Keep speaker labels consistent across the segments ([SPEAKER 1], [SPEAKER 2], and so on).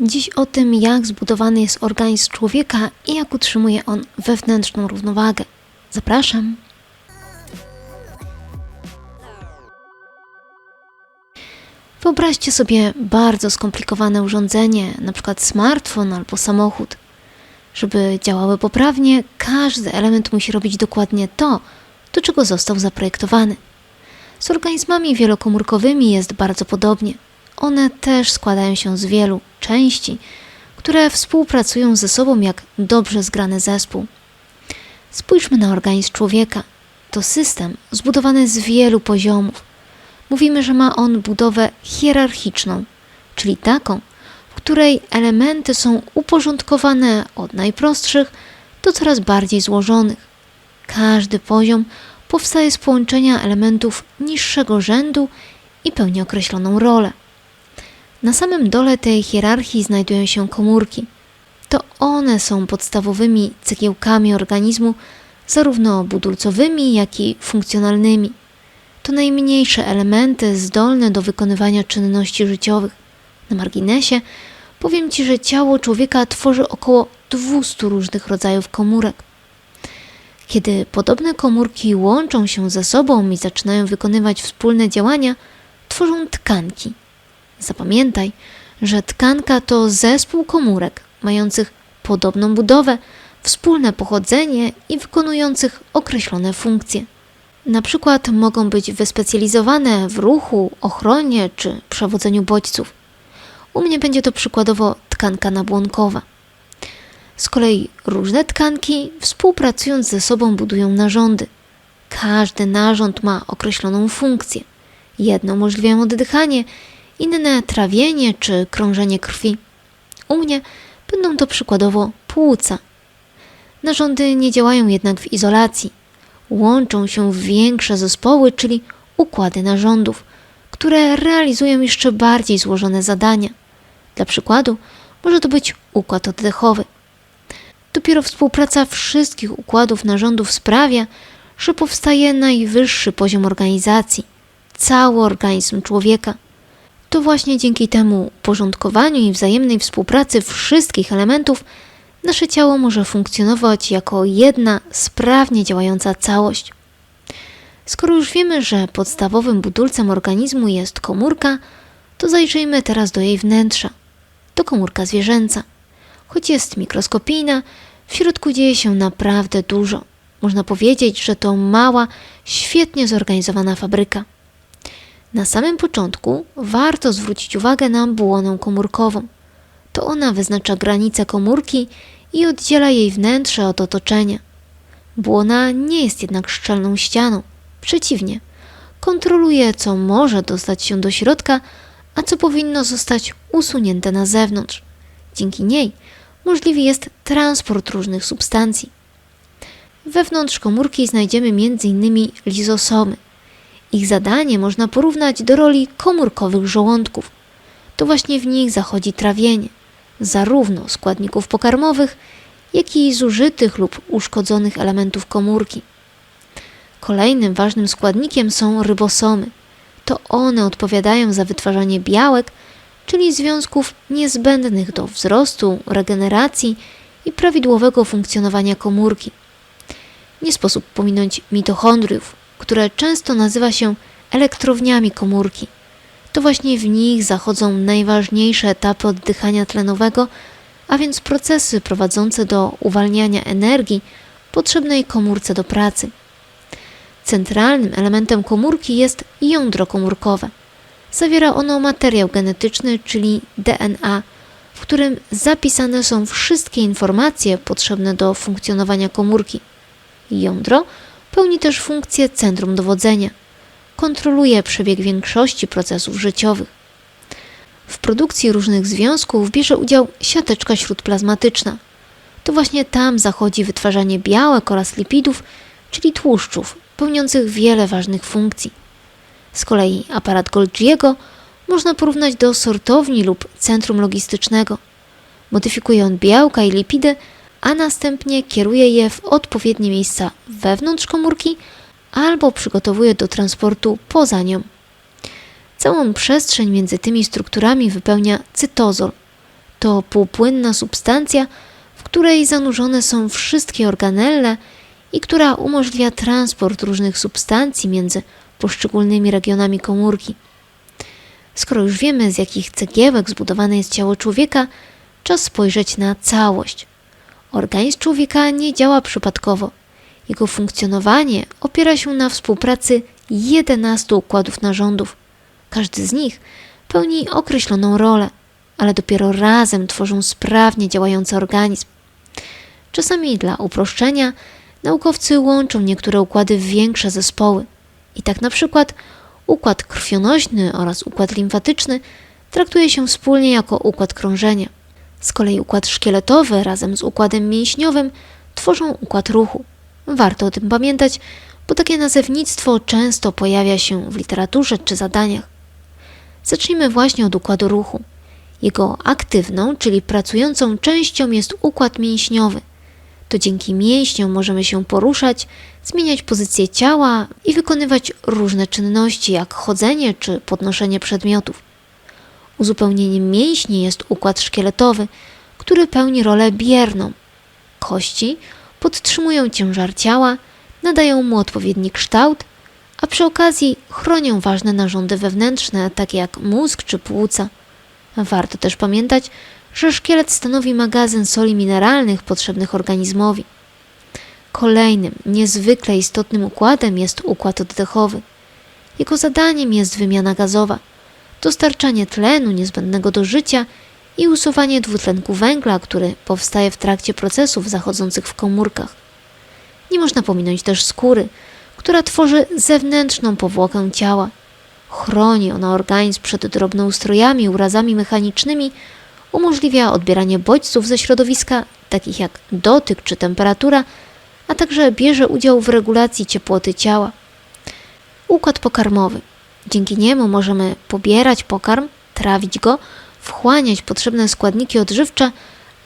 [SPEAKER 1] Dziś o tym, jak zbudowany jest organizm człowieka i jak utrzymuje on wewnętrzną równowagę. Zapraszam. Wyobraźcie sobie bardzo skomplikowane urządzenie, np. smartfon albo samochód. Żeby działały poprawnie, każdy element musi robić dokładnie to, do czego został zaprojektowany. Z organizmami wielokomórkowymi jest bardzo podobnie. One też składają się z wielu części, które współpracują ze sobą jak dobrze zgrany zespół. Spójrzmy na organizm człowieka. To system zbudowany z wielu poziomów. Mówimy, że ma on budowę hierarchiczną, czyli taką, w której elementy są uporządkowane od najprostszych do coraz bardziej złożonych. Każdy poziom powstaje z połączenia elementów niższego rzędu i pełni określoną rolę. Na samym dole tej hierarchii znajdują się komórki. To one są podstawowymi cegiełkami organizmu, zarówno budulcowymi, jak i funkcjonalnymi. To najmniejsze elementy zdolne do wykonywania czynności życiowych. Na marginesie powiem Ci, że ciało człowieka tworzy około 200 różnych rodzajów komórek. Kiedy podobne komórki łączą się ze sobą i zaczynają wykonywać wspólne działania, tworzą tkanki. Zapamiętaj, że tkanka to zespół komórek mających podobną budowę, wspólne pochodzenie i wykonujących określone funkcje. Na przykład mogą być wyspecjalizowane w ruchu, ochronie czy przewodzeniu bodźców. U mnie będzie to przykładowo tkanka nabłonkowa. Z kolei różne tkanki współpracując ze sobą budują narządy. Każdy narząd ma określoną funkcję. Jedno umożliwiają oddychanie, inne trawienie czy krążenie krwi. U mnie będą to przykładowo płuca. Narządy nie działają jednak w izolacji. Łączą się w większe zespoły, czyli układy narządów, które realizują jeszcze bardziej złożone zadania. Dla przykładu, może to być układ oddechowy. Dopiero współpraca wszystkich układów narządów sprawia, że powstaje najwyższy poziom organizacji cały organizm człowieka. To właśnie dzięki temu porządkowaniu i wzajemnej współpracy wszystkich elementów nasze ciało może funkcjonować jako jedna sprawnie działająca całość. Skoro już wiemy, że podstawowym budulcem organizmu jest komórka, to zajrzyjmy teraz do jej wnętrza. To komórka zwierzęca. Choć jest mikroskopijna, w środku dzieje się naprawdę dużo. Można powiedzieć, że to mała, świetnie zorganizowana fabryka. Na samym początku warto zwrócić uwagę na błonę komórkową. To ona wyznacza granice komórki i oddziela jej wnętrze od otoczenia. Błona nie jest jednak szczelną ścianą. Przeciwnie, kontroluje, co może dostać się do środka, a co powinno zostać usunięte na zewnątrz. Dzięki niej możliwy jest transport różnych substancji. Wewnątrz komórki znajdziemy m.in. lizosomy. Ich zadanie można porównać do roli komórkowych żołądków. To właśnie w nich zachodzi trawienie, zarówno składników pokarmowych, jak i zużytych lub uszkodzonych elementów komórki. Kolejnym ważnym składnikiem są rybosomy. To one odpowiadają za wytwarzanie białek, czyli związków niezbędnych do wzrostu, regeneracji i prawidłowego funkcjonowania komórki. Nie sposób pominąć mitochondriów, które często nazywa się elektrowniami komórki. To właśnie w nich zachodzą najważniejsze etapy oddychania tlenowego, a więc procesy prowadzące do uwalniania energii potrzebnej komórce do pracy. Centralnym elementem komórki jest jądro komórkowe. Zawiera ono materiał genetyczny, czyli DNA, w którym zapisane są wszystkie informacje potrzebne do funkcjonowania komórki. Jądro pełni też funkcję centrum dowodzenia. Kontroluje przebieg większości procesów życiowych. W produkcji różnych związków bierze udział siateczka śródplazmatyczna. To właśnie tam zachodzi wytwarzanie białek oraz lipidów, czyli tłuszczów, pełniących wiele ważnych funkcji. Z kolei aparat Golgiego można porównać do sortowni lub centrum logistycznego. Modyfikuje on białka i lipidy, a następnie kieruje je w odpowiednie miejsca wewnątrz komórki albo przygotowuje do transportu poza nią. Całą przestrzeń między tymi strukturami wypełnia cytozol. To półpłynna substancja, w której zanurzone są wszystkie organelle i która umożliwia transport różnych substancji między poszczególnymi regionami komórki. Skoro już wiemy, z jakich cegiełek zbudowane jest ciało człowieka, czas spojrzeć na całość. Organizm człowieka nie działa przypadkowo. Jego funkcjonowanie opiera się na współpracy 11 układów narządów. Każdy z nich pełni określoną rolę, ale dopiero razem tworzą sprawnie działający organizm. Czasami dla uproszczenia naukowcy łączą niektóre układy w większe zespoły. I tak na przykład układ krwionośny oraz układ limfatyczny traktuje się wspólnie jako układ krążenia. Z kolei układ szkieletowy razem z układem mięśniowym tworzą układ ruchu. Warto o tym pamiętać, bo takie nazewnictwo często pojawia się w literaturze czy zadaniach. Zacznijmy właśnie od układu ruchu. Jego aktywną, czyli pracującą częścią jest układ mięśniowy. To dzięki mięśniom możemy się poruszać, zmieniać pozycję ciała i wykonywać różne czynności, jak chodzenie czy podnoszenie przedmiotów. Uzupełnieniem mięśni jest układ szkieletowy, który pełni rolę bierną. Kości podtrzymują ciężar ciała, nadają mu odpowiedni kształt, a przy okazji chronią ważne narządy wewnętrzne, takie jak mózg czy płuca. Warto też pamiętać, że szkielet stanowi magazyn soli mineralnych potrzebnych organizmowi. Kolejnym niezwykle istotnym układem jest układ oddechowy. Jego zadaniem jest wymiana gazowa, dostarczanie tlenu niezbędnego do życia i usuwanie dwutlenku węgla, który powstaje w trakcie procesów zachodzących w komórkach. Nie można pominąć też skóry, która tworzy zewnętrzną powłokę ciała. Chroni ona organizm przed drobnoustrojami urazami mechanicznymi, umożliwia odbieranie bodźców ze środowiska, takich jak dotyk czy temperatura, a także bierze udział w regulacji ciepłoty ciała. Układ pokarmowy. Dzięki niemu możemy pobierać pokarm, trawić go, wchłaniać potrzebne składniki odżywcze,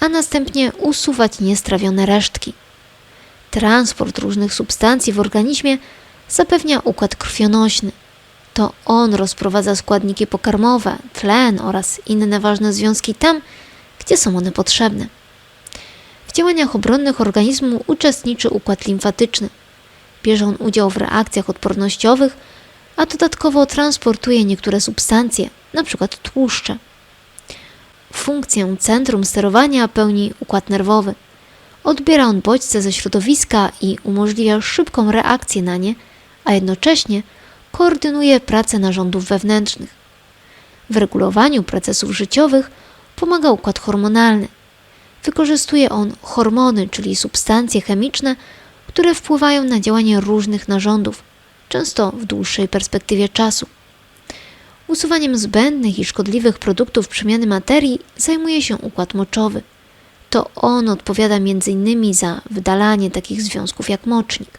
[SPEAKER 1] a następnie usuwać niestrawione resztki. Transport różnych substancji w organizmie zapewnia układ krwionośny. To on rozprowadza składniki pokarmowe, tlen oraz inne ważne związki tam, gdzie są one potrzebne. W działaniach obronnych organizmu uczestniczy układ limfatyczny. Bierze on udział w reakcjach odpornościowych, a dodatkowo transportuje niektóre substancje, np. tłuszcze. Funkcję centrum sterowania pełni układ nerwowy. Odbiera on bodźce ze środowiska i umożliwia szybką reakcję na nie, a jednocześnie koordynuje pracę narządów wewnętrznych. W regulowaniu procesów życiowych pomaga układ hormonalny. Wykorzystuje on hormony, czyli substancje chemiczne, które wpływają na działanie różnych narządów, często w dłuższej perspektywie czasu. Usuwaniem zbędnych i szkodliwych produktów przemiany materii zajmuje się układ moczowy. To on odpowiada m.in. za wydalanie takich związków jak mocznik.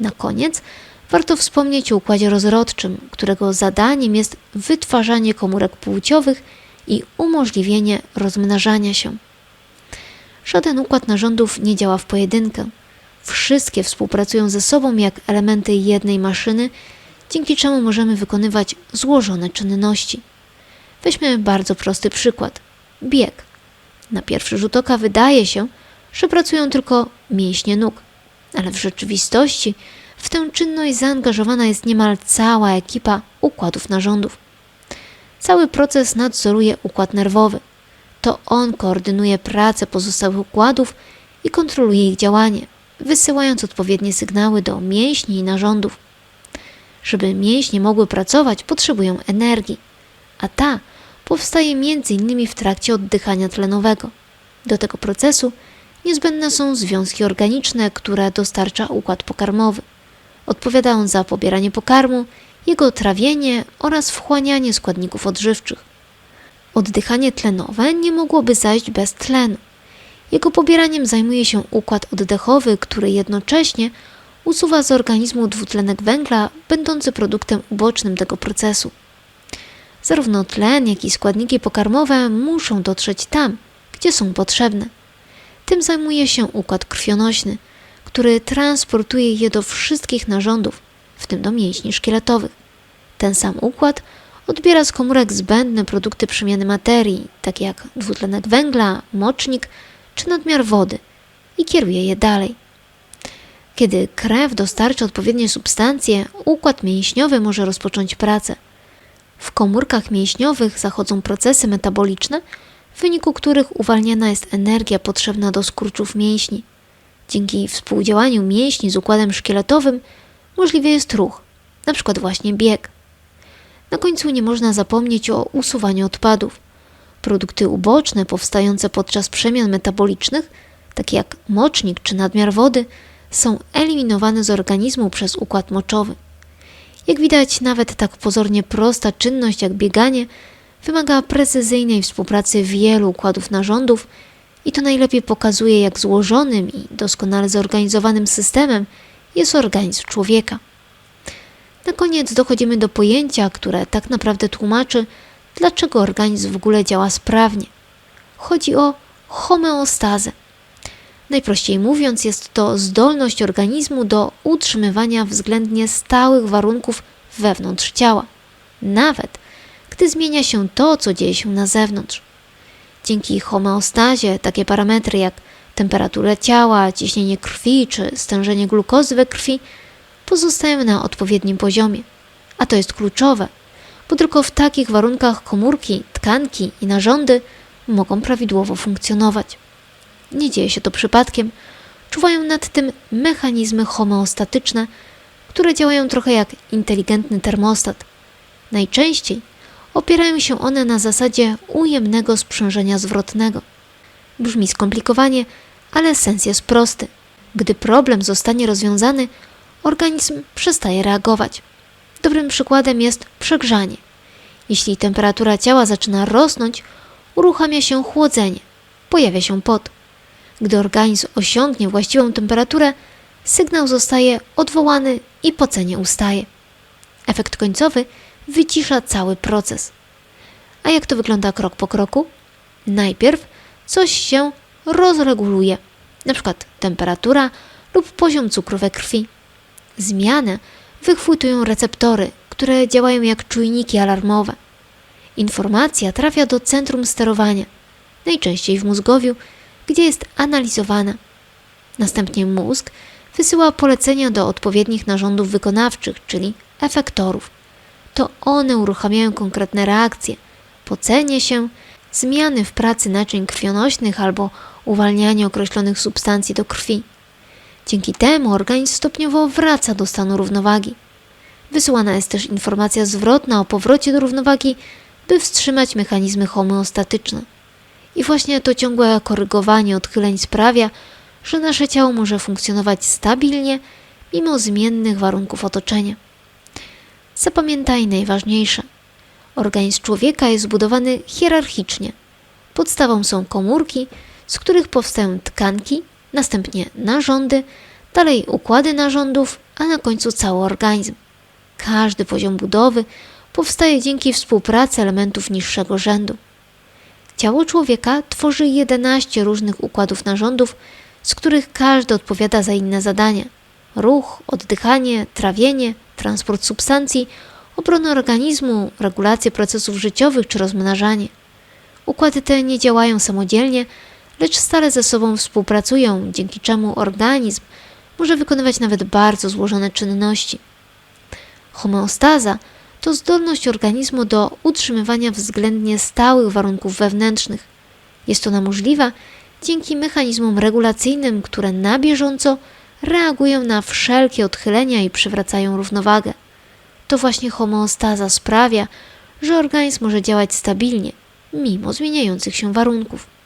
[SPEAKER 1] Na koniec warto wspomnieć o układzie rozrodczym, którego zadaniem jest wytwarzanie komórek płciowych i umożliwienie rozmnażania się. Żaden układ narządów nie działa w pojedynkę. Wszystkie współpracują ze sobą jak elementy jednej maszyny, dzięki czemu możemy wykonywać złożone czynności. Weźmy bardzo prosty przykład bieg. Na pierwszy rzut oka wydaje się, że pracują tylko mięśnie nóg, ale w rzeczywistości w tę czynność zaangażowana jest niemal cała ekipa układów narządów. Cały proces nadzoruje układ nerwowy. To on koordynuje pracę pozostałych układów i kontroluje ich działanie, wysyłając odpowiednie sygnały do mięśni i narządów. Żeby mięśnie mogły pracować, potrzebują energii, a ta powstaje m.in. w trakcie oddychania tlenowego. Do tego procesu niezbędne są związki organiczne, które dostarcza układ pokarmowy. Odpowiada on za pobieranie pokarmu, jego trawienie oraz wchłanianie składników odżywczych. Oddychanie tlenowe nie mogłoby zajść bez tlenu. Jego pobieraniem zajmuje się układ oddechowy, który jednocześnie usuwa z organizmu dwutlenek węgla, będący produktem ubocznym tego procesu. Zarówno tlen, jak i składniki pokarmowe muszą dotrzeć tam, gdzie są potrzebne. Tym zajmuje się układ krwionośny, który transportuje je do wszystkich narządów, w tym do mięśni szkieletowych. Ten sam układ odbiera z komórek zbędne produkty przemiany materii, takie jak dwutlenek węgla, mocznik czy nadmiar wody i kieruje je dalej. Kiedy krew dostarczy odpowiednie substancje, układ mięśniowy może rozpocząć pracę. W komórkach mięśniowych zachodzą procesy metaboliczne, w wyniku których uwalniana jest energia potrzebna do skurczów mięśni. Dzięki współdziałaniu mięśni z układem szkieletowym możliwy jest ruch, przykład właśnie bieg. Na końcu nie można zapomnieć o usuwaniu odpadów. Produkty uboczne powstające podczas przemian metabolicznych, takie jak mocznik czy nadmiar wody, są eliminowane z organizmu przez układ moczowy. Jak widać, nawet tak pozornie prosta czynność jak bieganie wymaga precyzyjnej współpracy wielu układów narządów i to najlepiej pokazuje, jak złożonym i doskonale zorganizowanym systemem jest organizm człowieka. Na koniec dochodzimy do pojęcia, które tak naprawdę tłumaczy, dlaczego organizm w ogóle działa sprawnie. Chodzi o homeostazę. Najprościej mówiąc, jest to zdolność organizmu do utrzymywania względnie stałych warunków wewnątrz ciała, nawet gdy zmienia się to, co dzieje się na zewnątrz. Dzięki homeostazie takie parametry jak temperatura ciała, ciśnienie krwi czy stężenie glukozy we krwi pozostają na odpowiednim poziomie. A to jest kluczowe, bo tylko w takich warunkach komórki, tkanki i narządy mogą prawidłowo funkcjonować. Nie dzieje się to przypadkiem. Czuwają nad tym mechanizmy homeostatyczne, które działają trochę jak inteligentny termostat. Najczęściej opierają się one na zasadzie ujemnego sprzężenia zwrotnego. Brzmi skomplikowanie, ale sens jest prosty. Gdy problem zostanie rozwiązany, organizm przestaje reagować. Dobrym przykładem jest przegrzanie. Jeśli temperatura ciała zaczyna rosnąć, uruchamia się chłodzenie, pojawia się pot. Gdy organizm osiągnie właściwą temperaturę, sygnał zostaje odwołany i pocenie ustaje. Efekt końcowy wycisza cały proces. A jak to wygląda krok po kroku? Najpierw coś się rozreguluje, np. temperatura lub poziom cukru we krwi. Zmianę wychwytują receptory, które działają jak czujniki alarmowe. Informacja trafia do centrum sterowania, najczęściej w mózgowiu, gdzie jest analizowana. Następnie mózg wysyła polecenia do odpowiednich narządów wykonawczych, czyli efektorów. To one uruchamiają konkretne reakcje, pocenie się, zmiany w pracy naczyń krwionośnych albo uwalnianie określonych substancji do krwi. Dzięki temu organizm stopniowo wraca do stanu równowagi. Wysyłana jest też informacja zwrotna o powrocie do równowagi, by wstrzymać mechanizmy homeostatyczne. I właśnie to ciągłe korygowanie odchyleń sprawia, że nasze ciało może funkcjonować stabilnie mimo zmiennych warunków otoczenia. Zapamiętaj najważniejsze. Organizm człowieka jest zbudowany hierarchicznie. Podstawą są komórki, z których powstają tkanki, następnie narządy, dalej układy narządów, a na końcu cały organizm. Każdy poziom budowy powstaje dzięki współpracy elementów niższego rzędu. Ciało człowieka tworzy 11 różnych układów narządów, z których każdy odpowiada za inne zadania: ruch, oddychanie, trawienie, transport substancji, obronę organizmu, regulację procesów życiowych czy rozmnażanie. Układy te nie działają samodzielnie, lecz stale ze sobą współpracują, dzięki czemu organizm może wykonywać nawet bardzo złożone czynności. Homeostaza to zdolność organizmu do utrzymywania względnie stałych warunków wewnętrznych. Jest ona możliwa dzięki mechanizmom regulacyjnym, które na bieżąco reagują na wszelkie odchylenia i przywracają równowagę. To właśnie homeostaza sprawia, że organizm może działać stabilnie, mimo zmieniających się warunków.